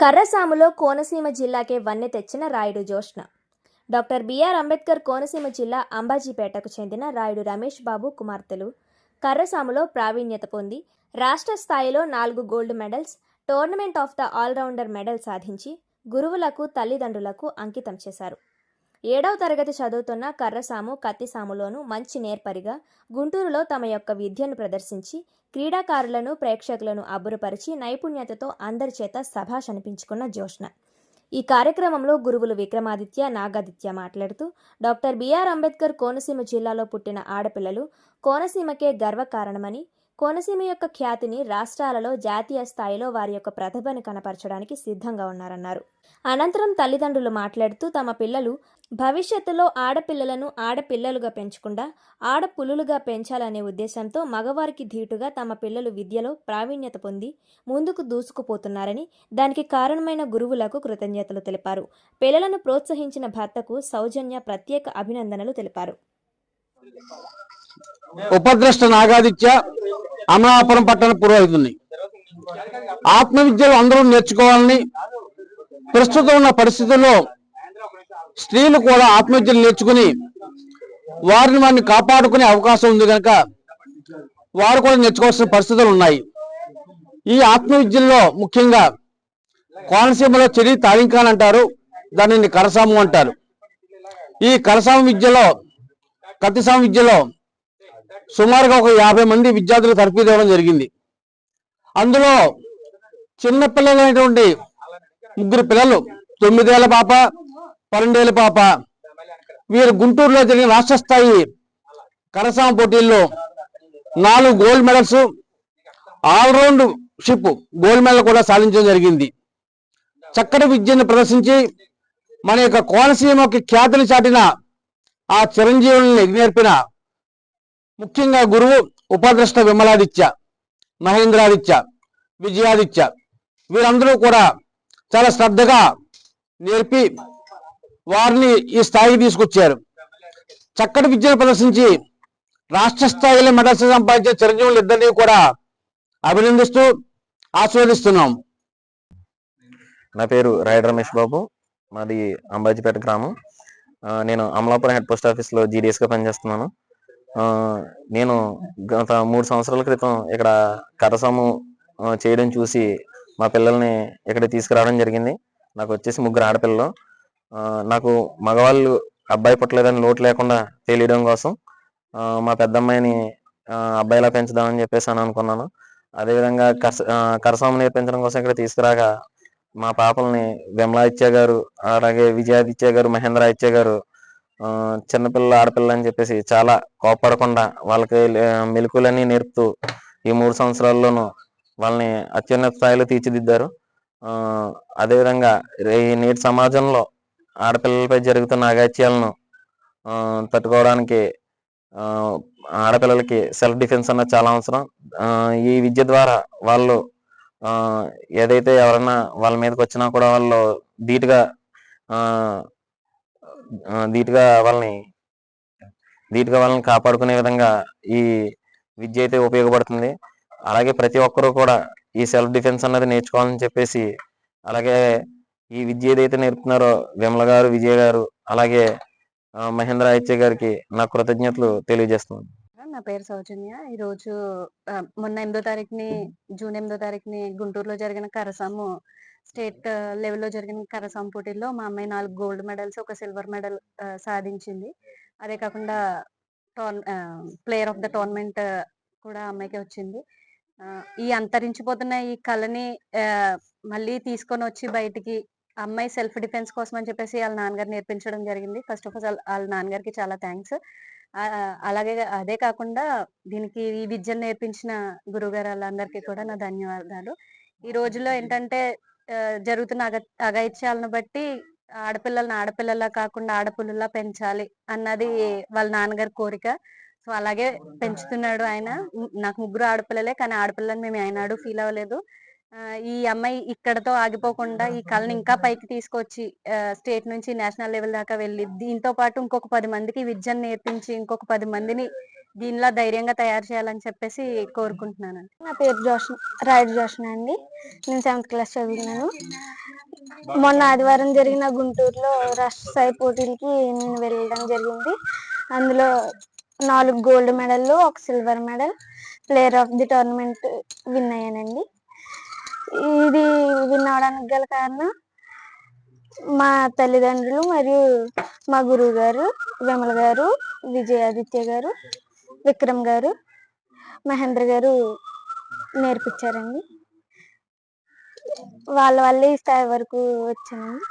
కర్రసాములో కోనసీమ జిల్లాకే వన్నె తెచ్చిన రాయుడు జోష్ణ. డాక్టర్ బిఆర్ అంబేద్కర్ కోనసీమ జిల్లా అంబాజీపేటకు చెందిన రాయుడు రమేష్ బాబు కుమార్తెలు. కర్రసాములో ప్రావీణ్యత పొంది రాష్ట్ర స్థాయిలో నాలుగు gold medals tournament of the allrounder medal సాధించి గురువులకు తల్లిదండ్రులకు అంకితం చేశారు. ఏడవ తరగతి చదువుతున్న కర్రసాము కత్తిసాములోను మంచి నేర్పరిగా గుంటూరులో తమ యొక్క విద్యను ప్రదర్శించి క్రీడాకారులను ప్రేక్షకులను అబ్బురపరిచి నైపుణ్యతతో అందరి చేత సభాష్ అనిపించుకున్న జోష్న ఈ కార్యక్రమంలో గురువులు విక్రమాదిత్య నాగాదిత్య మాట్లాడుతూ డాక్టర్ బిఆర్ అంబేద్కర్ కోనసీమ జిల్లాలో పుట్టిన ఆడపిల్లలు కోనసీమకే గర్వకారణమని కోనసీమ యొక్క ఖ్యాతిని రాష్ట్రాలలో జాతీయ స్థాయిలో వారి యొక్క ప్రతిభను కనపరచడానికి సిద్ధంగా ఉన్నారన్నారు. అనంతరం తల్లిదండ్రులు మాట్లాడుతూ తమ పిల్లలు భవిష్యత్తులో ఆడపిల్లలను ఆడపిల్లలుగా పెంచకుండా ఆడపులులుగా పెంచాలనే ఉద్దేశంతో మగవారికి ధీటుగా తమ పిల్లలు విద్యలో ప్రావీణ్యత పొంది ముందుకు దూసుకుపోతున్నారని దానికి కారణమైన గురువులకు కృతజ్ఞతలు తెలిపారు. పిల్లలను ప్రోత్సహించిన భర్తకు సౌజన్య ప్రత్యేక అభినందనలు తెలిపారు. ఉపద్రష్ట నాగాదిత్య అమలాపురం పట్టణ పురోహితుని. ఆత్మవిద్యలు అందరూ నేర్చుకోవాలని ప్రస్తుతం ఉన్న పరిస్థితుల్లో స్త్రీలు కూడా ఆత్మహత్యలు నేర్చుకుని వారిని వారిని కాపాడుకునే అవకాశం ఉంది కనుక వారు కూడా నేర్చుకోవాల్సిన పరిస్థితులు ఉన్నాయి. ఈ ఆత్మవిద్యలో ముఖ్యంగా కోనసీమలో చెడి తాలింకాన్ అంటారు దానిని కరసాము అంటారు. ఈ కరసాము విద్యలో కత్తిసాము విద్యలో సుమారుగా ఒక యాభై మంది విద్యార్థులు తరఫీ ఇవ్వడం జరిగింది. అందులో చిన్నపిల్లలైనటువంటి ముగ్గురు పిల్లలు తొమ్మిదేళ్ళ పాప పన్నెండేళ్ళ పాప. వీరు గుంటూరులో జరిగిన రాష్ట్ర స్థాయి కరసామ పోటీల్లో నాలుగు gold medals all round ship gold medal కూడా సాధించడం జరిగింది. చక్కటి విద్యను ప్రదర్శించి మన యొక్క కోనసీమకి ఖ్యాతిని చాటిన ఆ చిరంజీవుల్ని నేర్పిన ముఖ్యంగా గురువు ఉపద్రష్ట విమలాదిత్య మహేంద్రాదిత్య విజయాదిత్య. వీరందరూ కూడా చాలా శ్రద్ధగా నేర్పి వారిని ఈ స్థాయికి తీసుకొచ్చారు. చక్కటి విద్యను ప్రదర్శించి రాష్ట్ర స్థాయిలో మెడల్స్ సంపాదించిన చిరంజీవులు ఇద్దరిని కూడా అభినందిస్తూ ఆస్వాదిస్తున్నాం నా పేరు రాయుడు రమేష్ బాబు. మాది అంబాజీపేట గ్రామం. నేను అమలాపురం హెడ్ పోస్ట్ ఆఫీస్లో జీడీఎస్గా పనిచేస్తున్నాను. నేను గత మూడు సంవత్సరాల క్రితం ఇక్కడ కరసాము చేయడం చూసి మా పిల్లల్ని ఇక్కడ తీసుకురావడం జరిగింది. నాకు వచ్చేసి ముగ్గురు ఆడపిల్లలు. నాకు మగవాళ్ళు అబ్బాయి పుట్టలేదని లోటు లేకుండా తెలియడం కోసం మా పెద్దమ్మాయిని అబ్బాయిలా పెంచుదామని చెప్పేసి అని అనుకున్నాను. అదేవిధంగా కరస కరసాము నేర్పించడం కోసం ఇక్కడ తీసుకురాగా మా పాపల్ని విమలాదిత్య గారు అలాగే విజయాదిత్య గారు మహేంద్రాదిత్య గారు చిన్నపిల్ల ఆడపిల్ల అని చెప్పేసి చాలా కోపడకుండా వాళ్ళకి ఆ, మెలకువలన్నీ నేర్పుతూ ఈ మూడు సంవత్సరాల్లోనూ వాళ్ళని అత్యున్నత స్థాయిలో తీర్చిదిద్దారు. అదేవిధంగా ఈ నేటి సమాజంలో ఆడపిల్లలపై జరుగుతున్న అగాత్యాలను తట్టుకోవడానికి ఆడపిల్లలకి సెల్ఫ్ డిఫెన్స్ అన్నది చాలా అవసరం. ఈ విద్య ద్వారా వాళ్ళు ఏదైతే ఎవరన్నా వాళ్ళ మీదకి వచ్చినా కూడా వాళ్ళు ధీటుగా ధీటుగా వాళ్ళని ధీటుగా వాళ్ళని కాపాడుకునే విధంగా ఈ విద్య అయితే ఉపయోగపడుతుంది. అలాగే ప్రతి ఒక్కరూ కూడా ఈ సెల్ఫ్ డిఫెన్స్ అన్నది నేర్చుకోవాలని చెప్పేసి అలాగే ఈ విద్య ఏదైతే నేర్పుతున్నారో విమల గారు విజయ్ గారు అలాగే మహేంద్ర ఆదిత్య గారికి నా కృతజ్ఞతలు తెలియజేస్తున్నాను. నా పేరు సౌజన్య. ఈ రోజు మొన్న ఎనిమిదో తారీఖుని జూన్ ఎనిమిదో తారీఖుని గుంటూరులో జరిగిన కరసాము స్టేట్ లెవెల్లో జరిగిన కరసాం పోటీల్లో మా అమ్మాయి నాలుగు గోల్డ్ మెడల్స్ ఒక సిల్వర్ మెడల్ సాధించింది. అదే కాకుండా టోర్న ప్లేయర్ ఆఫ్ ద టోర్నమెంట్ కూడా అమ్మాయికి వచ్చింది. ఈ అంతరించిపోతున్న ఈ కళని మళ్ళీ తీసుకొని వచ్చి బయటికి అమ్మాయి సెల్ఫ్ డిఫెన్స్ కోసం అని చెప్పేసి వాళ్ళ నాన్నగారు నేర్పించడం జరిగింది. ఫస్ట్ ఆఫ్ ఆల్ వాళ్ళ నాన్నగారికి చాలా థ్యాంక్స్ అలాగే అదే కాకుండా దీనికి ఈ విద్యను నేర్పించిన గురుగారు వాళ్ళందరికీ కూడా నా ధన్యవాదాలు. ఈ రోజుల్లో ఏంటంటే జరుగుతున్న అగ అఘాయిత్యాలను బట్టి ఆడపిల్లల్ని ఆడపిల్లలా కాకుండా ఆడపిల్లలా పెంచాలి అన్నది వాళ్ళ నాన్నగారి కోరిక. సో అలాగే పెంచుతున్నాడు ఆయన. నాకు ముగ్గురు ఆడపిల్లలే కానీ ఆడపిల్లని మేము ఏనాడు ఫీల్ అవ్వలేదు. ఈ అమ్మాయి ఇక్కడతో ఆగిపోకుండా ఈ కళను ఇంకా పైకి తీసుకొచ్చి స్టేట్ నుంచి నేషనల్ లెవెల్ దాకా వెళ్ళి దీంతో పాటు ఇంకొక పది మందికి విద్యను నేర్పించి ఇంకొక పది మందిని దీనిలా ధైర్యంగా తయారు చేయాలని చెప్పేసి కోరుకుంటున్నాను నా పేరు జోషన్ రాయుడు జోషన్ అండి. నేను సెవెంత్ క్లాస్ చదువుతున్నాను. మొన్న ఆదివారం జరిగిన గుంటూరులో రాష్ట్ర స్థాయి పోటీలకి నేను వెళ్ళడం జరిగింది. అందులో నాలుగు గోల్డ్ మెడల్ ఒక silver medal player of the tournament win అయ్యానండి. ఇది విన్ అవడానికి గల కారణం మా తల్లిదండ్రులు మరియు మా గురువు గారు విమల గారు విజయాదిత్య గారు విక్రమ్ గారు మహేంద్ర గారు నేర్పించారండి. వాళ్ళ వల్లే ఈ స్థాయి వరకు వచ్చానండి.